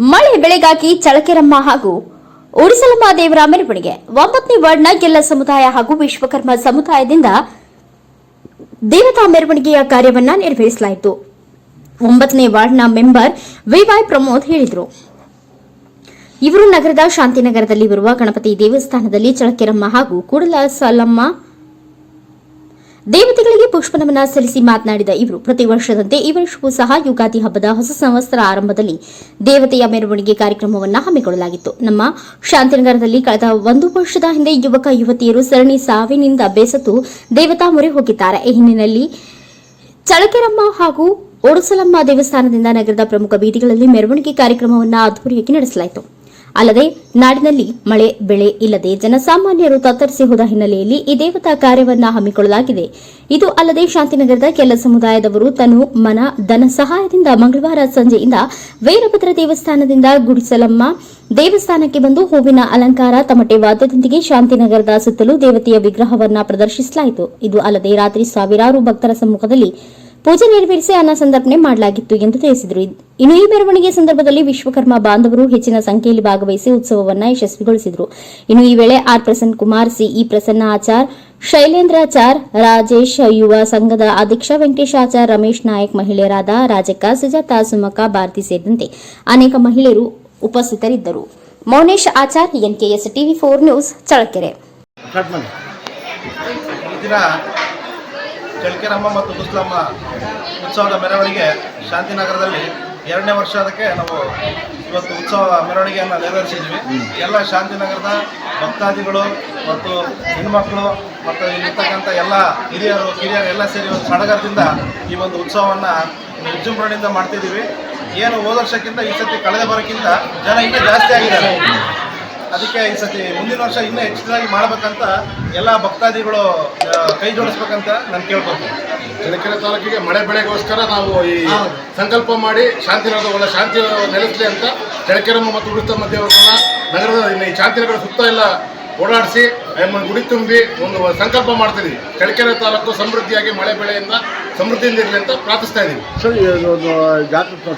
ಮಳೆ ಬೆಳೆಗಾಗಿ ಚಳಕೆರಮ್ಮ ಹಾಗೂ ಉಡಿಸಲಮ್ಮ ದೇವರ ಮೆರವಣಿಗೆ. ಒಂಬತ್ತನೇ ವಾರ್ಡ್ನ ಎಲ್ಲ ಸಮುದಾಯ ಹಾಗೂ ವಿಶ್ವಕರ್ಮ ಸಮುದಾಯದಿಂದ ದೇವತಾ ಮೆರವಣಿಗೆಯ ಕಾರ್ಯವನ್ನ ನಿರ್ವಹಿಸಲಾಯಿತು ಒಂಬತ್ತನೇ ವಾರ್ಡ್ನ ಮೆಂಬರ್ ವಿವೈ ಪ್ರಮೋದ್ ಹೇಳಿದರು. ಇವರು ನಗರದ ಶಾಂತಿನಗರದಲ್ಲಿ ಬರುವ ಗಣಪತಿ ದೇವಸ್ಥಾನದಲ್ಲಿ ಚಳಕೆರಮ್ಮ ಹಾಗೂ ಕೂಡಲ ದೇವತೆಗಳಿಗೆ ಪುಷ್ಪನಮನ ಸಲ್ಲಿಸಿ ಮಾತನಾಡಿದ ಇವರು, ಪ್ರತಿ ವರ್ಷದಂತೆ ಈ ವರ್ಷವೂ ಸಹ ಯುಗಾದಿ ಹಬ್ಬದ ಹೊಸ ಸಂವತ್ಸರ ಆರಂಭದಲ್ಲಿ ದೇವತೆಯ ಮೆರವಣಿಗೆ ಕಾರ್ಯಕ್ರಮವನ್ನು ಹಮ್ಮಿಕೊಳ್ಳಲಾಗಿತ್ತು. ನಮ್ಮ ಶಾಂತಿನಗರದಲ್ಲಿ ಕಳೆದ ಒಂದು ವರ್ಷದ ಹಿಂದೆ ಯುವಕ, ಯುವತಿಯರು ಸರಣಿ ಸಾವಿನಿಂದ ಬೇಸತ್ತು ದೇವತಾ ಮೊರೆ ಹೋಗಿದ್ದಾರೆ. ಈ ಹಿನ್ನೆಲೆಯಲ್ಲಿ ಚಳಕೆರಮ್ಮ ಹಾಗೂ ಓಡಸಲಮ್ಮ ದೇವಸ್ಥಾನದಿಂದ ನಗರದ ಪ್ರಮುಖ ಬೀದಿಗಳಲ್ಲಿ ಮೆರವಣಿಗೆ ಕಾರ್ಯಕ್ರಮವನ್ನು ಅದ್ದೂರಿಯಾಗಿ ನಡೆಸಲಾಯಿತು. ಅಲ್ಲದೆ ನಾಡಿನಲ್ಲಿ ಮಳೆ, ಬೆಳೆ ಇಲ್ಲದೆ ಜನಸಾಮಾನ್ಯರು ತತ್ತರಿಸಿ ಹೋದ ಹಿನ್ನೆಲೆಯಲ್ಲಿ ಈ ದೇವತಾ ಕಾರ್ಯವನ್ನ ಹಮ್ಮಿಕೊಳ್ಳಲಾಗಿದೆ. ಇದು ಅಲ್ಲದೆ ಶಾಂತಿನಗರದ ಕೆಲ ಸಮುದಾಯದವರು ತನು ಮನ, ಧನ ಸಹಾಯದಿಂದ ಮಂಗಳವಾರ ಸಂಜೆಯಿಂದ ವೀರಭದ್ರ ದೇವಸ್ಥಾನದಿಂದ ಗುಡಿಸಲಮ್ಮ ದೇವಸ್ಥಾನಕ್ಕೆ ಬಂದು ಹೂವಿನ ಅಲಂಕಾರ, ತಮಟೆ ವಾದ್ಯದೊಂದಿಗೆ ಶಾಂತಿನಗರದ ಸುತ್ತಲೂ ದೇವತೆಯ ವಿಗ್ರಹವನ್ನ ಪ್ರದರ್ಶಿಸಲಾಯಿತು. ಇದು ಅಲ್ಲದೆ ರಾತ್ರಿ ಸಾವಿರಾರು ಭಕ್ತರ ಸಮ್ಮುಖದಲ್ಲಿ ಪೂಜೆ ನೆರವೇರಿಸಿ ಅನ್ನ ಸಂದರ್ಪಣೆ ಮಾಡಲಾಗಿತ್ತು ಎಂದು ತಿಳಿಸಿದರು. ಇನ್ನು ಈ ಮೆರವಣಿಗೆ ಸಂದರ್ಭದಲ್ಲಿ ವಿಶ್ವಕರ್ಮ ಬಾಂಧವರು ಹೆಚ್ಚಿನ ಸಂಖ್ಯೆಯಲ್ಲಿ ಭಾಗವಹಿಸಿ ಉತ್ಸವವನ್ನು ಯಶಸ್ವಿಗೊಳಿಸಿದರು. ಇನ್ನು ಈ ವೇಳೆ ಆರ್ ಪ್ರಸನ್ನ ಕುಮಾರ್ ಸಿಇ ಪ್ರಸನ್ನ ಆಚಾರ್ ಶೈಲೇಂದ್ರಾಚಾರ್ ರಾಜೇಶ್ ಯುವ ಸಂಘದ ಅಧ್ಯಕ್ಷ ವೆಂಕಟೇಶ್ ಆಚಾರ್, ರಮೇಶ್ ನಾಯಕ್ ಮಹಿಳೆಯರಾದ ರಾಜಕ್ಕ, ಸುಜಾತ ಸುಮಕ ಭಾರತಿ ಸೇರಿದಂತೆ ಅನೇಕ ಮಹಿಳೆಯರು ಉಪಸ್ಥಿತರಿದ್ದರು. Mounesh Achar NKS TV four news Chalakere start ಮಾಡಿ ಈ ದಿನ ಚಳ್ಕೆರಮ್ಮ ಮತ್ತು ಮುಸ್ಲಮ್ಮ ಉತ್ಸವದ ಮೆರವಣಿಗೆ ಶಾಂತಿನಗರದಲ್ಲಿ ಎರಡನೇ ವರ್ಷ ಅದಕ್ಕೆ ನಾವು ಇವತ್ತು ಉತ್ಸವ ಮೆರವಣಿಗೆಯನ್ನು ನೆರವೇರಿಸಿದ್ವಿ ಎಲ್ಲ ಶಾಂತಿನಗರದ ಭಕ್ತಾದಿಗಳು ಮತ್ತು ಹೆಣ್ಮಕ್ಳು ಮತ್ತು ಇಲ್ಲಿರ್ತಕ್ಕಂಥ ಎಲ್ಲ ಹಿರಿಯರು, ಕಿರಿಯರು ಎಲ್ಲ ಸೇರಿ ಒಂದು ಸಡಗರದಿಂದ ಈ ಒಂದು ಉತ್ಸವವನ್ನು ವಿಜೃಂಭಣೆಯಿಂದ ಮಾಡ್ತಿದ್ದೀವಿ. ಏನು ಹೋದ ವರ್ಷಕ್ಕಿಂತ ಈ ಸತಿ ಕಳೆದ ಬರೋಕ್ಕಿಂತ ಜನ ಇನ್ನೂ ಜಾಸ್ತಿ ಆಗಿದ್ದಾರೆ. ಅದಕ್ಕೆ ಈ ಸತಿ ಮುಂದಿನ ವರ್ಷ ಇನ್ನೂ ಹೆಚ್ಚಿನಾಗಿ ಮಾಡಬೇಕಂತ ಎಲ್ಲ ಭಕ್ತಾದಿಗಳು ಕೈ ಜೋಡಿಸ್ಬೇಕಂತ ನಾನು ಕೇಳ್ಕೊತೀನಿ. ಚಳ್ಳಕೆರೆ ತಾಲೂಕಿಗೆ ಮಳೆ ಬೆಳೆಗೋಸ್ಕರ ನಾವು ಈ ಸಂಕಲ್ಪ ಮಾಡಿ ಶಾಂತಿನಗರದ ಒಳ್ಳೆ ಶಾಂತಿ ನೆಲೆಸಲಿ ಅಂತ ಚಳ್ಳಕೆರಮ್ಮ ಮತ್ತು ಉಡುತ್ತಮ್ಮ ದೇವರನ್ನ ನಗರದ ಇನ್ನು ಈ ಶಾಂತಿನಗರ ಸುತ್ತ ಎಲ್ಲ ಓಡಾಡಿಸಿ ಗುಡಿ ತುಂಬಿ ಒಂದು ಸಂಕಲ್ಪ ಮಾಡ್ತೀವಿ ಚಳ್ಳಕೆರೆ ತಾಲೂಕು ಸಮೃದ್ಧಿಯಾಗಿ ಮಳೆ ಬೆಳೆಯಿಂದ ಸಮೃದ್ಧಿಯಿಂದ ಇರಲಿ ಅಂತ ಪ್ರಾರ್ಥಿಸ್ತಾ ಇದ್ದೀವಿ ಸರ್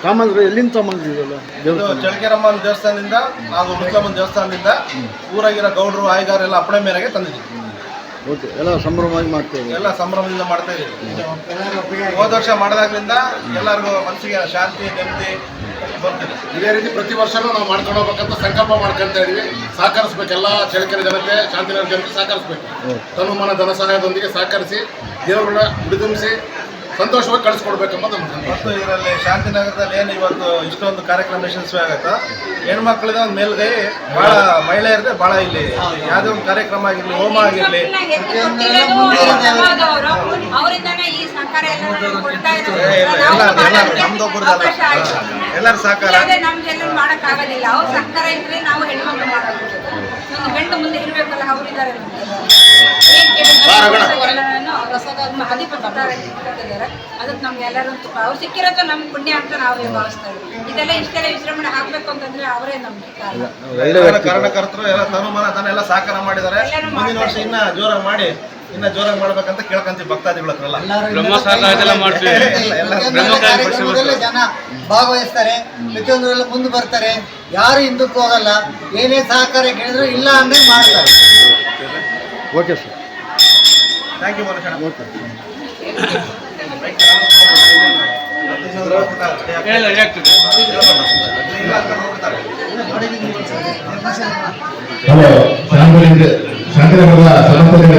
ಸಾಮಾನ್ಯರು ಎಲ್ಲಿಂದ ತಗೊಂಡಿರಲ್ಲ ಚಳ್ಳಕೆರಮ್ಮನ ಚಳಕೆರಮ್ಮನ ದೇವಸ್ಥಾನದಿಂದ ಹಾಗೂ ಮುಸ್ಲಮ್ಮನ ದೇವಸ್ಥಾನದಿಂದ ಊರಾಗಿರೋ ಗೌಡರು ಆಯ್ಗಾರೆಲ್ಲ ಅಪ್ಪಣೆ ಮೇರೆಗೆ ತಂದಿದ್ದೀವಿ. ಓಕೆ ಎಲ್ಲ ಸಂಭ್ರಮವಾಗಿ ಮಾಡ್ತೇವೆ ಎಲ್ಲ ಸಂಭ್ರಮದಿಂದ ಮಾಡ್ತಾ ಇದ್ದೀವಿ. ಹೋದ ವರ್ಷ ಮಾಡಿದಾಗ್ಲಿಂದ ಎಲ್ಲರಿಗೂ ಮನಸ್ಸಿಗೆ ಶಾಂತಿ ನೆಮ್ಮದಿ ಬರ್ತಿದೆ. ಇದೇ ರೀತಿ ಪ್ರತಿ ವರ್ಷನೂ ನಾವು ಮಾಡ್ಕೊಂಡು ಹೋಗ್ಬೇಕಂತ ಸಂಕಲ್ಪ ಮಾಡ್ಕೊಂತ ಇದೀವಿ ಸಹಕರಿಸ್ಬೇಕು ಎಲ್ಲ ಚಳಕೆರೆ ಜನತೆ ಶಾಂತಿನಗರ ಜನತೆ ಸಹಕರಿಸ್ಬೇಕು. ತನು ಮನ ಧನ ಸಹಾಯದೊಂದಿಗೆ ಸಹಕರಿಸಿ ದೇವರುಗಳ ಹುಡಿದುಂಬಿಸಿ ಸಂತೋಷವಾಗಿ ಕಳಿಸ್ಕೊಡ್ಬೇಕು ನಮ್ಮ ಸಂಕಲ್ಪ. ಮತ್ತು ಇದರಲ್ಲಿ ಶಾಂತಿನಗರದಲ್ಲಿ ಏನು ಇವತ್ತು ಇಷ್ಟೊಂದು ಕಾರ್ಯಕ್ರಮ ಯಶಸ್ವಿ ಆಗುತ್ತೋ. ಹೆಣ್ಮಕ್ಳಿದ ಒಂದು ಮೇಲ್ಗೈ ಭಾಳ ಮಹಿಳೆಯರದೇ ಭಾಳ ಇಲ್ಲಿ ಯಾವುದೇ ಒಂದು ಕಾರ್ಯಕ್ರಮ ಆಗಿರಲಿ ಹೋಮ ಆಗಿರಲಿ. ಎಲ್ಲರೂ ಸಹಕಾರ ಎಲ್ಲ ನಮ್ಗೆ ಕೊಡ್ತಾ ಇರೋದು. ಏ, ಇಲ್ಲ, ಎಲ್ಲ- ಎಲ್ಲ ಮಾಡೋದಕ್ಕೆ ನಮ್ದೊಬ್ಬರದಲ್ಲ. ಅವಕಾಶ ಆಯ್ತು. ಎಲ್ಲರ ಸಹಕಾರ. ಇಲ್ಲಾಂದ್ರೆ ನಮ್ಗೆಲ್ಲ ಮಾಡಕ್ ಆಗೋದಿಲ್ಲ ಅವ್ರ ಸಹಕಾರ ಇದ್ರೆ ನಾವು ಹೆಣ್ಮಕ್ಳು ಮಾಡೋದು. ಒಂದು ಗಂಡು ಮುಂದೆ ಇರ್ಬೇಕಲ್ಲ ಅವರಿದ್ದಾರೆ ಅದಕ್ಕೆ ನಮ್ಗೆ ಎಲ್ಲರೂ ತುಂಬ ಅವ್ರು ಸಿಕ್ಕಿರೋದು ನಮ್ ಪುಣ್ಯ ಅಂತ ನಾವು ಭಾವಿಸ್ತಾ ಇದ್ದೀವಿ. ಇದೆಲ್ಲ ಇಷ್ಟೆಲ್ಲ ವಿಜೃಂಭಣೆ ಹಾಕ್ಬೇಕು ಅಂತಂದ್ರೆ ಅವರೇ ನಮ್ಗೆ ಎಲ್ಲ ಕಾರಣಕರ್ತರು ಎಲ್ಲ ತನುಮಾನ ತನ್ನ ಎಲ್ಲ ಸಹಕಾರ ಮಾಡಿದ್ದಾರೆ. ಮುಂದಿನ ವರ್ಷ ಇನ್ನ ಜೋರಾಗಿ ಮಾಡಿ ಇನ್ನ ಜೋರಾಗಿ ಮಾಡ್ಬೇಕಂತ ಕೇಳ್ಕೊಂತೀವಿ ಭಕ್ತಾದಿಗಳ ಹತ್ರ ಜನ ಭಾಗವಹಿಸ್ತಾರೆ. ಪ್ರತಿಯೊಂದರಲ್ಲ ಮುಂದೆ ಬರ್ತಾರೆ. ಯಾರು ಹಿಂದಕ್ಕೆ ಹೋಗಲ್ಲ. ಏನೇ ಸಹಕಾರ ಕೇಳಿದ್ರು ಇಲ್ಲ ಅಂದ್ರೆ ಮಾಡ್ತಾರೆ. Okay sir. ಥ್ಯಾಂಕ್ ಯು ಆಗ್ತದೆ ಹಲೋ ಶಾಂತಿನಗರದ ಸಮಸ್ತ